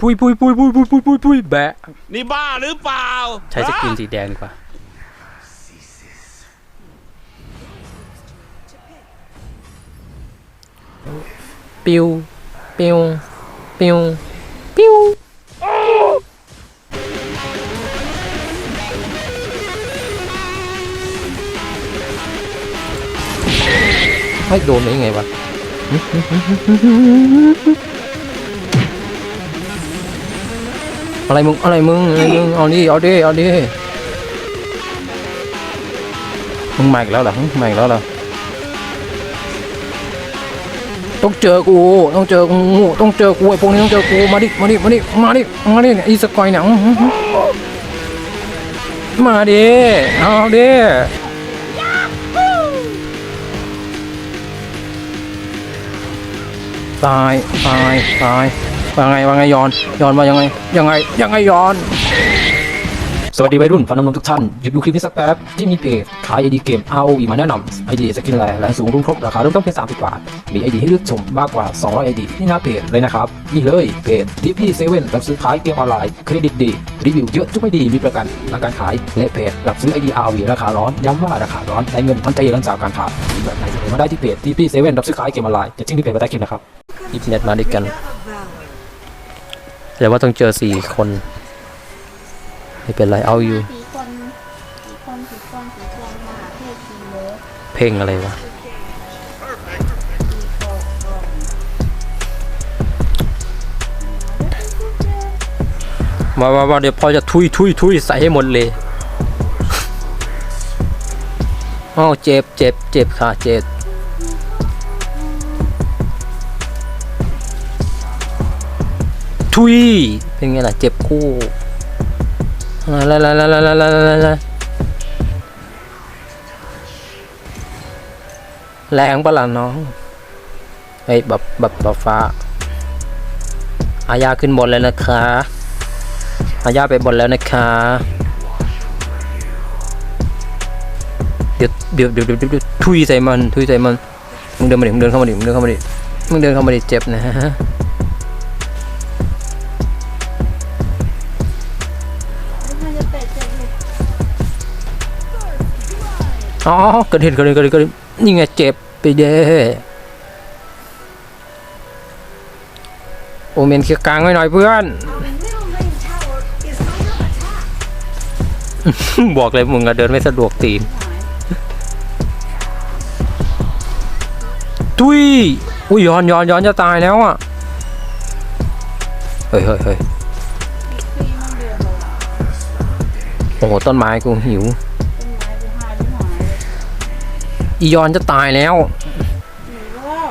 พุยพุยพุยพุยพุยพุยพุยพุยแบะนี่บ้าหรือเปล่าใช้สกินสีแดงดีกว่าปิวปิวปิวปิวไม่โดนได้ยังไงวะ อะไรมึงอะไรมึงอะไรมึงเอาดิเอาดิเอาดิมึงมาอีกแล้วเหรอมึงมาอีกแล้วเหรอต้องเจอกูต้องเจอกูต้องเจอกูไอ้พวกนี้ต้องเจอกูมาดิมาดิมาดิมาดิมาดิอีสกอยเนี่ยมาดิเอาดิตายตายตาย ว่าไงว่าไงยอนยอนว่ายังไงยังไงยังไงยอน สวัสดีวัยรุ่นฟันน้ำนมทุกท่าน หยุดดูคลิปนี้สักแป๊บ ที่มีเพจขายไอดีเกม ROV มาแนะนำไอดีสกินแลแรงสูงรุ่งครบราคาเริ่มต้นเพียง30 บาท มีไอดีให้เลือกชมมากกว่า 200ไอดีที่หน้าเพจเลยนะครับ นี่เลยเพจดิพี่เซเว่นรับซื้อขายเกมออนไลน์ เครดิตดี รีวิวเยอะทุกไอดี มีประกันหลังการขาย และเพจรับซื้อไอดี ROV ราคาร้อน ย้ำว่าราคาร้อนได้เงินทันใจหลังจากการขายมีแบบไหนเสนอมาได้ที่เพจดิพี่เซเว่นรับซื้อขายเกมออนไลน์จะจิ้งที่เพจไปใต้คลิปนะครับอินเทอร์เน็ตมาด้วยกัน แต่ว่าต้องเจอสี่คน ไม่เป็นไรเอาอยู่สีคนสีคนสีคนสีคนมหาเทพสีโมเพลงอะไรวะมามามาเดี๋ยวพอจะทุยทุยทุยใส่ให้หมดเลยอ้าวเจ็บเจ็บเจ็บค่ะเจ็บุยเป็นไงล่ะ เจ็บคู่อะไรอะไรอะไรอะไรอะไรแรงปล่ะน้อง เฮ้ย บับบับบฟ้า อาญาขึ้นบนแล้วนะคะ อาญาไปบนแล้วนะคะเดี๋ยวเดี๋ยวเดี๋ยวเดี๋ยวทุยใส่มัน ทุยใส่มัน มึงเดินมาดิ มึงเดินเข้ามาดิ มึงเดินเข้ามาดิ มึงเดินเข้ามาดิ เจ็บนะฮะ อ๋อกระเด็นกระเด็นกระเด็นกระเด็นนี่ไงเจ็บไปเด้โอเมนเคลียร์กลางไว้หน่อยเพื่อน บอกเลยมึงอะเดินไม่สะดวกตีนทุยอุ้ยย้อนย้อนย้อนจะตายแล้วอะ เฮ้ยเฮ้ยเฮ้ยปีมันเดือดเลยโอ้โหต้นไม้กูหิว อียอนจะตายแล้วหนีแล้ว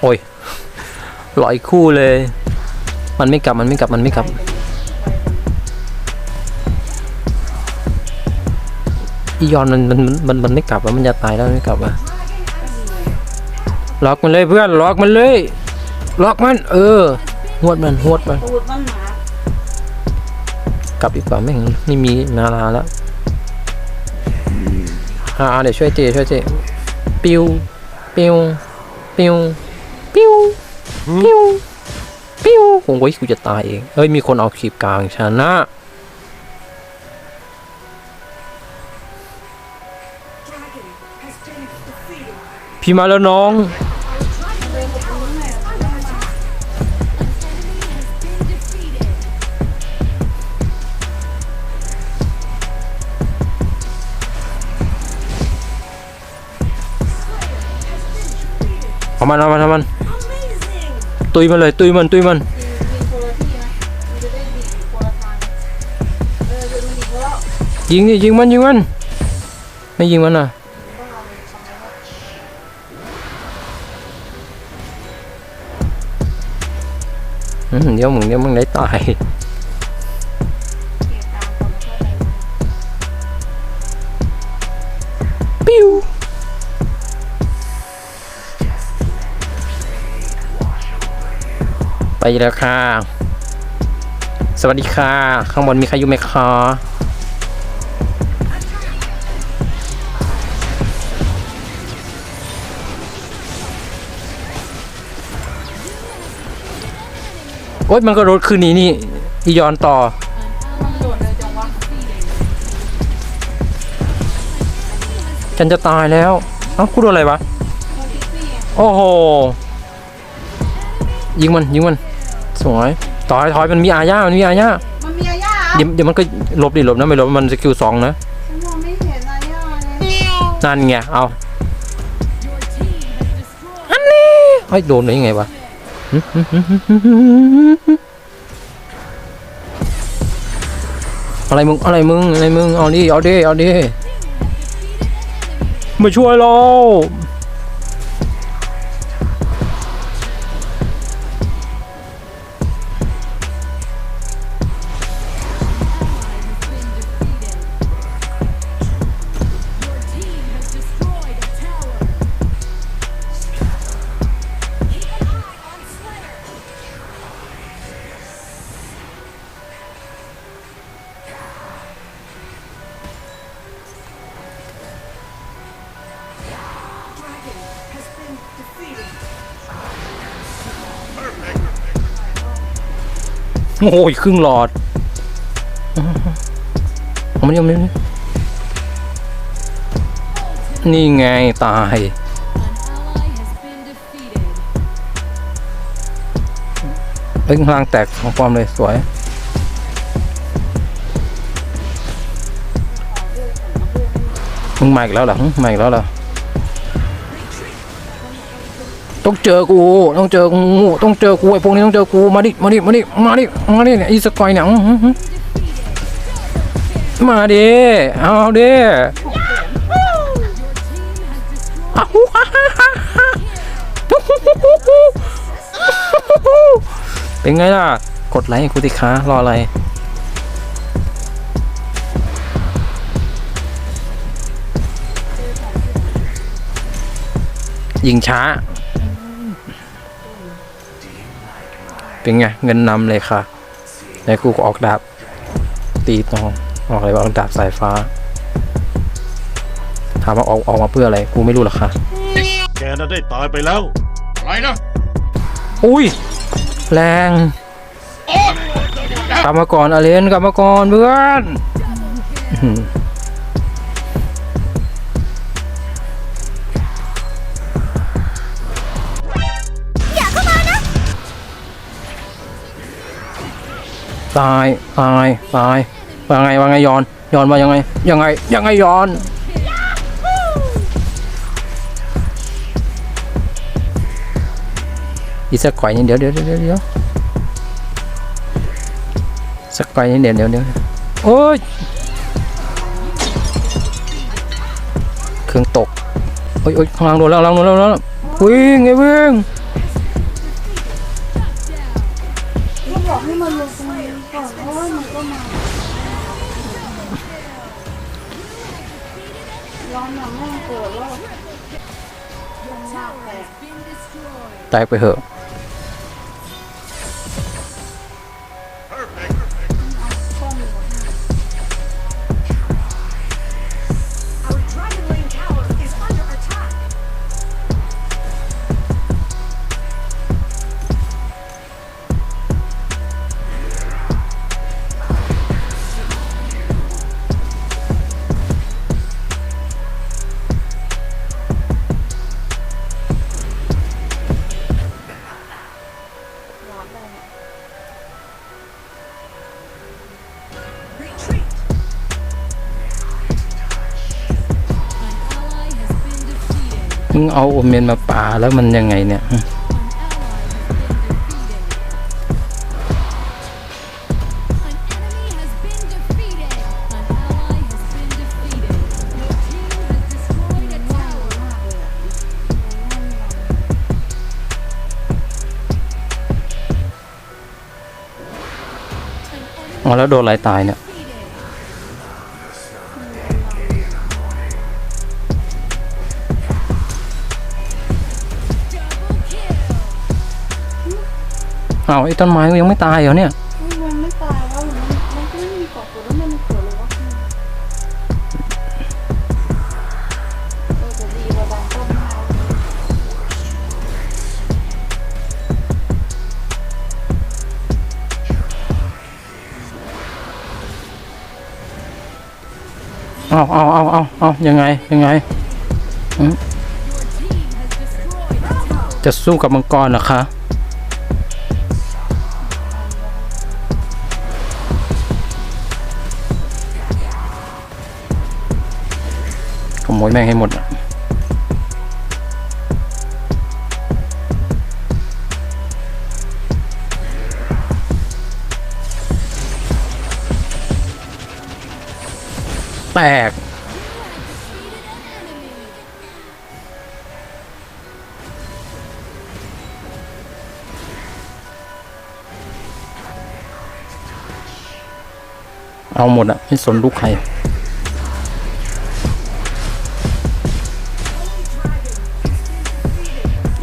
โอ้ยลอยคู่เลย มันไม่กลับมันไม่กลับมันไม่กลับ อียอนมันมันมันมันมันไม่กลับแล้วมันจะตายแล้วมันไม่กลับอะล็อกมันเลยเพื่อนล็อกมันเลยล็อกมัน เออหวดมันหวดมันตูดมันหมากลับดีกว่าแม่งไม่มีนาลาแล้ว อ่าเดี๋ยวช่วยเจช่วยเจปิวปิวปิวปิวปิวปิวโอ้ยกูจะตายเองเฮ้ยมีคนเอาคลิปกลางชนะพี่มาแล้วน้อง เอามันเอามันเอามัน ตุยมันเลย ตุยมันตุยมันยิงคนละที่นะมันจะได้ดีคนละทางเออจะมันดีเพราะยิงดิยิงมันยิงมัน ไม่ยิงมันอะเดี๋ยวมึงเดี๋ยวมึงได้ตาย ไปแล้วค่ะ สวัสดีค่ะ ข้างบนมีใครอยู่ไหมคะโอ๊ยมันก็รถคืนนี้นี่อียอนต่อ ฉันจะตายแล้ว เอ้ากูโดนอะไรวะ โอ้โห ยิงมัน ยิงมัน สวยต่อยถอยมันมีอาญามันมีอาญามันมีอาย่าเดี๋ยวเดี๋ยวมันก็หลบดิหลบนะไม่หลบมันสกิลสองนะฉันมองไม่เห็นอาย่าเลยนั่นไงเอาอันนี้เฮ้ยโดนได้ยังไงวะหึหึหึหึหึหึหึอะไรมึงอะไรมึงอะไรมึงเอาดิเอาดิเอาดิมาช่วยเรา โอ้ยครึ่งหลอดเอามานี่เอามานี่นี่ไงตาย เอ้ยข้างล่างแตกของปลอมเลยสวยมึงมาอีกแล้วเหรอมาอีกแล้วเหรอ ต้องเจอกู ต้องเจอกู ต้องเจอกูไอ้พวกนี้ต้องเจอกู มาดิ มาดิ มาดิ มาดิ มาดิเนี่ยอีสกอยเนี่ยมาดิเอาดิอ้าฮ่าฮ่าฮ่าเป็นไงล่ะ กดไลค์ให้กูติค้ารออะไรยิงช้า เป็นไง เงินนำเลยค่ะในกูก็ออกดาบ ตีตองออกอะไรวะออกดาบสายฟ้า ถามว่าออกออกมาเพื่ออะไร กูไม่รู้หรอกค่ะ แกน่ะได้ตายไปแล้ว อะไรนะอุ้ย แรงกลับมาก่อนอาเลนกลับมาก่อนเพื่อน ตายตายตายว่าไงว่าไงย้อนย้อนว่ายังไงยังไงยังไงย้อนอีสักก่อยนึงเดี๋ยวเดี๋ยวเดี๋ยวเดี๋ยวสักก่อยนึงเดี๋ยวเดี๋ยวเดี๋ยวโอ้ยเครื่องตกโอ้ยโอ้ยข้างล่างโดนแล้วข้างล่างโดนแล้วข้างล่างวิ่งไงวิ่ง ให้มันลงตรงนี้ก่อนเพราะว่ามันก็มาร้อนหนังแม่งเกิดแล้วยังมาแต่แตกไปเหอะ งเอาโอเมนมาป่าแล้วมันยังไงเนี่ยอ๋อแล้วโดนอะไรตายเนี่ย เอาไอ้ต้นไม้ยังไม่ตายเหรอเนี่ยมันไม่ตายแล้วมันก็ไม่มีปอกตัแล้วมันมีตัเลยวะออจวเอาเอาเอาเอาเอายังไงยังไงจะสู้กับมังกรเหรอคะ โมยแม่งให้หมดอะแตก เอาหมดอะไม่สนลูกใคร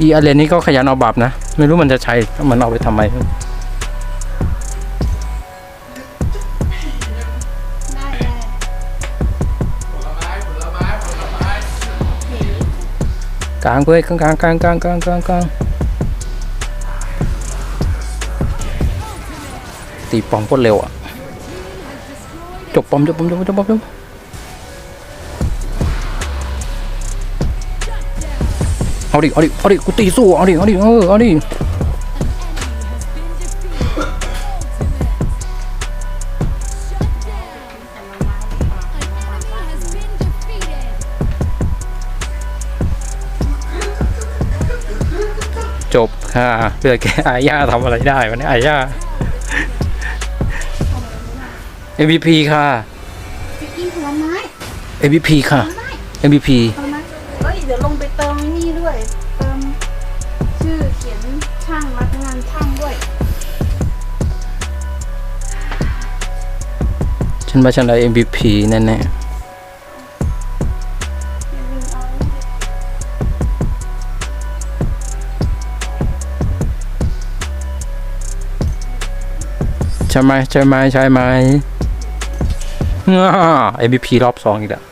อีอาเรนนี้ก็ขยันเอาบับนะ ไม่รู้มันจะใช้มันเอาไปทำไมได้ได้กลางเพื่อกลางกลางกลางกลางกลางกลางตีปอมโคตรเร็วอะจบปอมจบปอมจบปอมจบปอม เอาดิ เอาดิ เอาดิ กูตีสู้ เอาดิ เอาดิ เออ เอาดิ จบค่ะเหลือแค่อาญาทำอะไรได้วันนี้อาญา MVP ค่ะไปกินผลไม้ MVP ค่ะ MVP ผลไม้เฮ้ย เดี๋ยวลงไปเติมนี่ ด้วย เติมชื่อเขียนช่างรับงานช่างด้วย ฉันว่าฉันได้ MVP แน่อย่าลืมเอาๆใช่ไหมใช่ไหมใช่ไหมง่า MVP รอบสองอีกแล้ว